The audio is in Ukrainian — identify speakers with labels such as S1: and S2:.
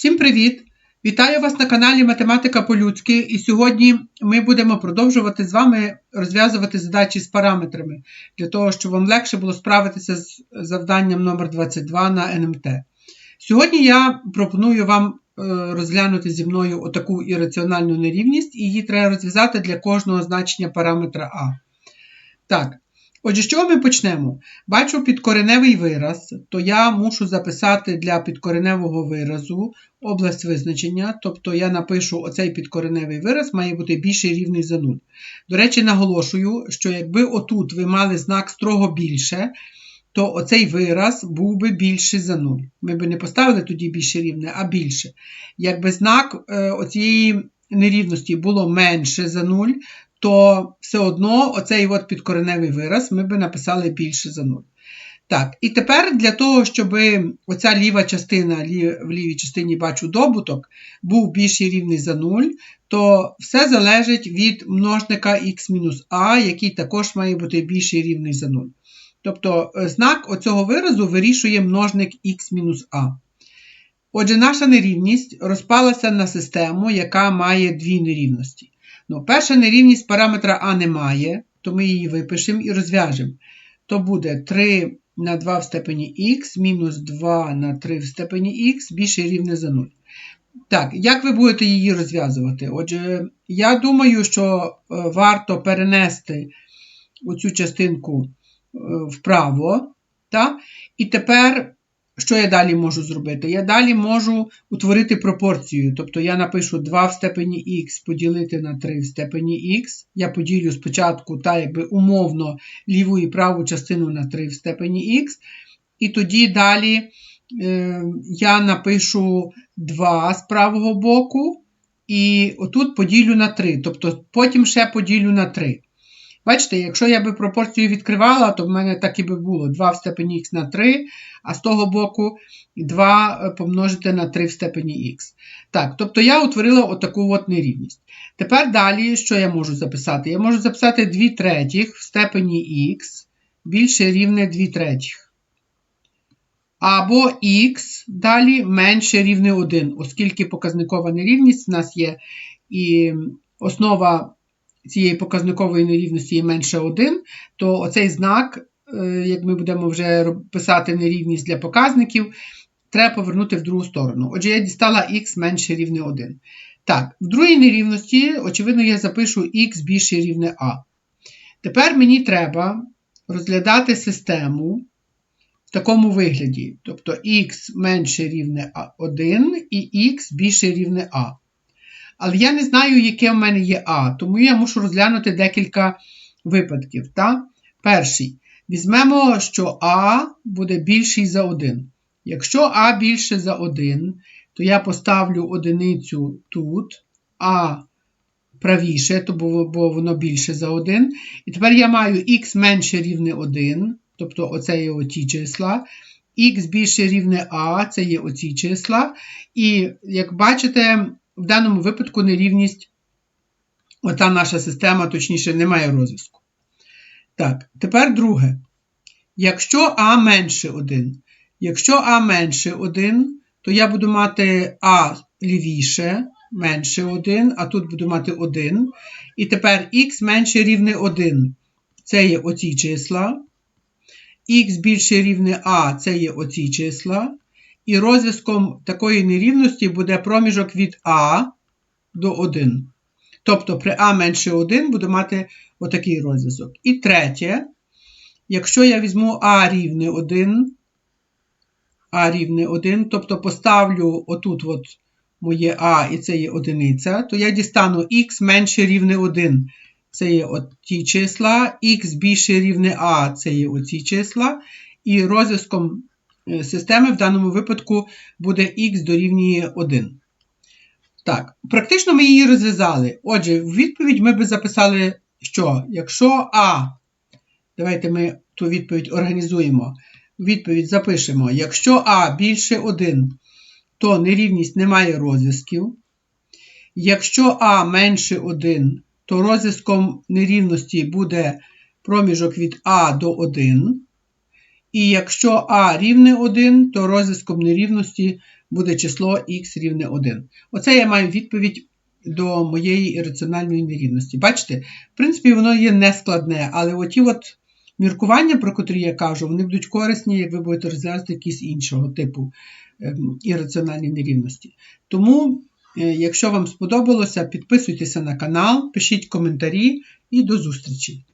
S1: Всім привіт! Вітаю вас на каналі Математика по-людськи. І сьогодні ми будемо продовжувати з вами розв'язувати задачі з параметрами для того, щоб вам легше було справитися з завданням номер 22 на НМТ. Сьогодні я пропоную вам е, розглянути зі мною отаку ірраціональну нерівність, і її треба розв'язати для кожного значення параметра А. Так, Отже, з чого ми почнемо? Бачу підкореневий вираз, то я мушу записати для підкореневого виразу область визначення, тобто я напишу оцей підкореневий вираз має бути більший рівний за 0. До речі, наголошую, що якби отут ви мали знак строго більше, то оцей вираз був би більший за 0. Ми би не поставили тоді більше рівне, а більше. Якби знак е, оцієї нерівності було менше за 0, то все одно оцей от підкореневий вираз ми би написали більше за 0. Так, і тепер для того, щоб оця ліва частина, в лівій частині бачу добуток, був більший рівний за 0, то все залежить від множника х-а, який також має бути більший рівний за 0. Тобто е, знак оцього виразу вирішує множник х-а. Отже, наша нерівність розпалася на систему, яка має дві нерівності. Ну, Перша нерівність параметра А немає, то ми її випишемо і розв'яжемо. То буде 3 на 2 в степені х мінус 2 на 3 в степені х більше рівне за 0. Так, як ви будете її розв'язувати? Отже, я думаю, що е, варто перенести оцю частинку е, вправо. Так? І тепер що я далі можу зробити? Я далі можу утворити пропорцію. Тобто я напишу 2 в степені х поділити на 3 в степені х. Я поділю спочатку, та якби умовно, ліву і праву частину на 3 в степені х. І тоді далі е, я напишу 2 з правого боку. І отут поділю на 3. Тобто потім ще поділю на 3. Бачите, якщо я би пропорцію відкривала, то в мене так і би було 2 в степені х на 3, а з того боку 2 е, помножити на 3 в степені х. Так, тобто я утворила отаку от нерівність. Тепер далі, що я можу записати? Я можу записати 2 третіх в степені х більше рівне 2 третіх. Або х далі менше рівне 1, оскільки показникова нерівність в нас є і основа цієї показникової нерівності є менше 1, то оцей знак, е, як ми будемо вже писати нерівність для показників, треба повернути в другу сторону. Отже, я дістала х менше рівне 1. Так, в другій нерівності, очевидно, я запишу х більше рівне а. Тепер мені треба розглядати систему в такому вигляді. Тобто х менше рівне 1 і х більше рівне а. Але я не знаю, яке в мене є А, тому я мушу розглянути декілька випадків. Та? Перший. Візьмемо, що А буде більший за 1. Якщо А більше за 1, то я поставлю одиницю тут, А правіше, то бо воно більше за 1. І тепер я маю х менше рівне 1, тобто оце є оті числа. Х більше рівне А, це є оці числа. І як бачите, в даному випадку нерівність, ота наша система, точніше, не має розв'язку. Так, тепер друге. Якщо А менше 1, якщо А менше 1, то я буду мати А лівіше, менше 1, а тут буду мати 1. І тепер х менше рівне 1. Це є оці числа. Х більше рівне А це є оці числа. І розв'язком такої нерівності буде проміжок від А до 1. Тобто при А менше 1 буду мати отакий розв'язок. І третє, якщо я візьму А рівне 1, А рівне 1, тобто поставлю отут от моє А і це є одиниця, то я дістану х менше рівне 1. Це є от ті числа, х більше рівне А це є оці числа. І розв'язком системи в даному випадку буде х дорівнює 1. Так, практично ми її розв'язали. Отже, в відповідь ми би записали, що якщо А, давайте ми ту відповідь організуємо. Відповідь запишемо: якщо А більше 1, то нерівність не має розв'язків. Якщо А менше 1, то розв'язком нерівності буде проміжок від А до 1. І якщо А рівне 1, то розв'язком нерівності буде число х рівне 1. Оце я маю відповідь до моєї ірраціональної нерівності. Бачите, в принципі, воно є нескладне, але оті от міркування, про котрі я кажу, вони будуть корисні, як ви будете розв'язувати якісь іншого типу ем, ірраціональні нерівності. Тому, е, якщо вам сподобалося, підписуйтеся на канал, пишіть коментарі і до зустрічі!